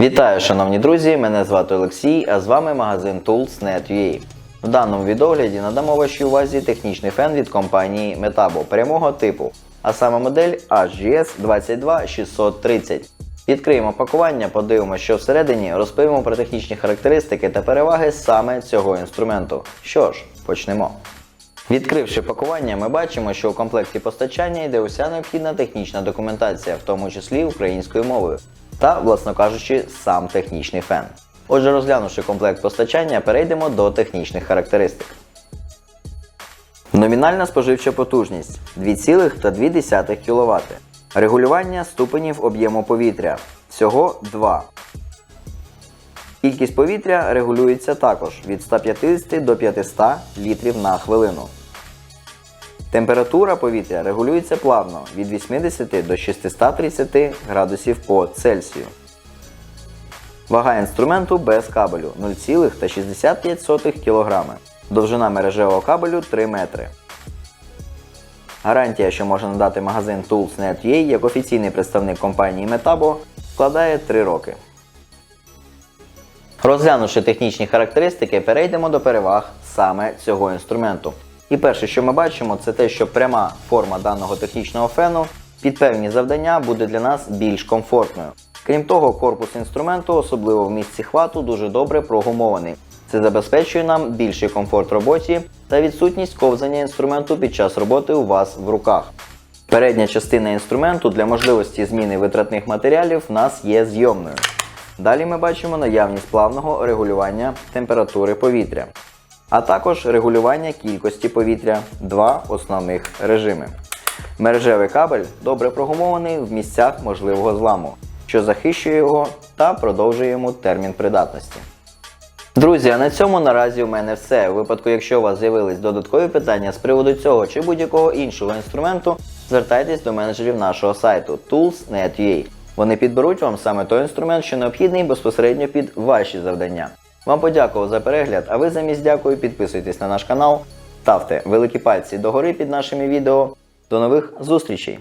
Вітаю, шановні друзі! Мене звати Олексій, а з вами магазин Tools.net.ua. В даному відогляді надамо вашій увазі технічний фен від компанії Metabo прямого типу, а саме модель HGS 22630. Відкриємо пакування, подивимося, що всередині, розповімо про технічні характеристики та переваги саме цього інструменту. Що ж, почнемо. Відкривши пакування, ми бачимо, що у комплекті постачання йде уся необхідна технічна документація, в тому числі українською мовою, та, власно кажучи, сам технічний фен. Отже, розглянувши комплект постачання, перейдемо до технічних характеристик. Номінальна споживча потужність 2,2 кВт. Регулювання ступенів об'єму повітря всього 2. Кількість повітря регулюється також від 150 до 500 літрів на хвилину. Температура повітря регулюється плавно від 80 до 630 градусів по Цельсію. Вага інструменту без кабелю 0,65 кг. Довжина мережевого кабелю 3 метри. Гарантія, що може надати магазин Tools.net.ua як офіційний представник компанії Metabo, складає 3 роки. Розглянувши технічні характеристики, перейдемо до переваг саме цього інструменту. І перше, що ми бачимо, це те, що пряма форма даного технічного фену під певні завдання буде для нас більш комфортною. Крім того, корпус інструменту, особливо в місці хвату, дуже добре прогумований. Це забезпечує нам більший комфорт роботі та відсутність ковзання інструменту під час роботи у вас в руках. Передня частина інструменту для можливості зміни витратних матеріалів в нас є зйомною. Далі ми бачимо наявність плавного регулювання температури повітря, а також регулювання кількості повітря, два основних режими. Мережевий кабель добре прогумований в місцях можливого зламу, що захищує його та продовжує йому термін придатності. Друзі, а на цьому наразі у мене все. У випадку, якщо у вас з'явились додаткові питання з приводу цього чи будь-якого іншого інструменту, звертайтесь до менеджерів нашого сайту tools.net.ua. Вони підберуть вам саме той інструмент, що необхідний безпосередньо під ваші завдання. Вам подякував за перегляд, а ви замість дякую підписуйтесь на наш канал, ставте великі пальці догори під нашими відео. До нових зустрічей!